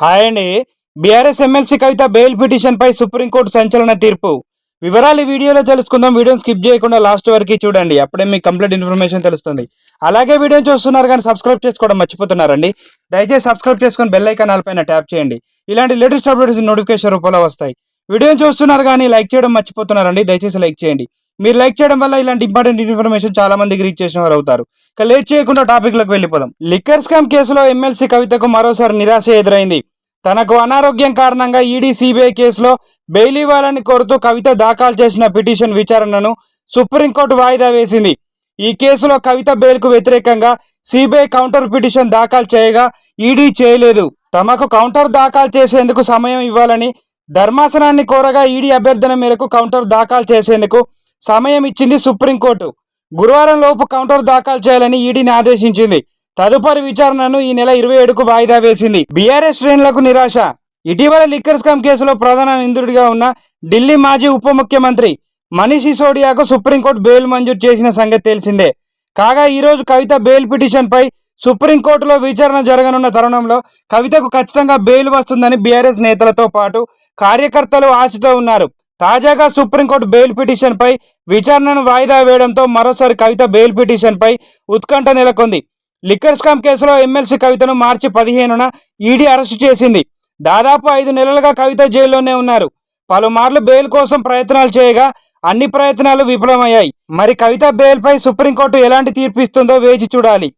Hi అండి. BRS MLC Kavitha bail petition పై supreme court సంచలన తీర్పు. వివరాలు ఈ వీడియోలో తెలుసుకుందాం. వీడియోని స్కిప్ చేయకుండా లాస్ట్ వరకు చూడండి. అప్పుడే మీకు కంప్లీట్ ఇన్ఫర్మేషన్ తెలుస్తుంది. అలాగే వీడియోని చూస్తున్నారు కానీ సబ్స్క్రైబ్ చేసుకోవడం మర్చిపోతున్నారండి. దయచేసి సబ్స్క్రైబ్ చేసుకొని బెల్ ఐకాన్ పైన ట్యాప్ చేయండి. ఇలాంటి లేటెస్ట్ అప్డేట్స్ నోటిఫికేషన్ రూపంలో వస్తాయి. వీడియోని చూస్తున్నారు కానీ లైక్ చేయడం మర్చిపోతున్నారండి. దయచేసి లైక్ చేయండి. మీరు లైక్ చేయడం వల్ల ఇలాంటి ఇంపార్టెంట్ ఇన్ఫర్మేషన్ చాలా మందికి రీచ్ చేసిన వారు అవుతారు. ఇక లేట్ చేయకుండా టాపిక్లోకి వెళ్ళిపోదాం. లిక్కర్ స్కామ్ కేసులో ఎమ్మెల్సీ కవితకు మరోసారి నిరాశ ఎదురైంది. తనకు అనారోగ్యం కారణంగా ఈడీ సిబిఐ కేసులో బెయిల్ ఇవ్వాలని కోరుతూ కవిత దాఖలు చేసిన పిటిషన్ విచారణను సుప్రీంకోర్టు వాయిదా వేసింది. ఈ కేసులో కవిత బెయిల్కు వ్యతిరేకంగా సిబిఐ కౌంటర్ పిటిషన్ దాఖలు చేయగా ఈడీ చేయలేదు. తమకు కౌంటర్ దాఖలు చేసేందుకు సమయం ఇవ్వాలని ధర్మాసనాన్ని కోరగా ఈడీ అభ్యర్థన మేరకు కౌంటర్ దాఖలు చేసేందుకు సమయం ఇచ్చింది సుప్రీంకోర్టు. గురువారం లోపు కౌంటర్ దాఖలు చేయాలని ఈడీని ఆదేశించింది. తదుపరి విచారణను ఈ నెల ఇరవై ఏడుకు వాయిదా వేసింది. బీఆర్ఎస్ శ్రేణులకు నిరాశ. ఇటీవల లిక్కర్ స్కామ్ కేసులో ప్రధాన నిందితుడిగా ఉన్న ఢిల్లీ మాజీ ఉప ముఖ్యమంత్రి మనీష్ సిసోడియాకు సుప్రీంకోర్టు బెయిల్ మంజూరు చేసిన సంగతి తెలిసిందే. కాగా ఈరోజు కవిత బెయిల్ పిటిషన్పై సుప్రీంకోర్టులో విచారణ జరగనున్న తరుణంలో కవితకు ఖచ్చితంగా బెయిల్ వస్తుందని బీఆర్ఎస్ నేతలతో పాటు కార్యకర్తలు ఆశతో ఉన్నారు. తాజాగా సుప్రీంకోర్టు బెయిల్ పిటిషన్పై విచారణను వాయిదా వేయడంతో మరోసారి కవిత బెయిల్ పిటిషన్పై ఉత్కంఠ నెలకొంది. లిక్కర్ స్కామ్ కేసులో ఎమ్మెల్సీ కవితను మార్చి పదిహేనున ఈడీ అరెస్టు చేసింది. దాదాపు ఐదు నెలలుగా కవిత జైల్లోనే ఉన్నారు. పలుమార్లు బెయిల్ కోసం ప్రయత్నాలు చేయగా అన్ని ప్రయత్నాలు విఫలమయ్యాయి. మరి కవిత బెయిల్పై సుప్రీంకోర్టు ఎలాంటి తీర్పు ఇస్తుందో వేచి చూడాలి.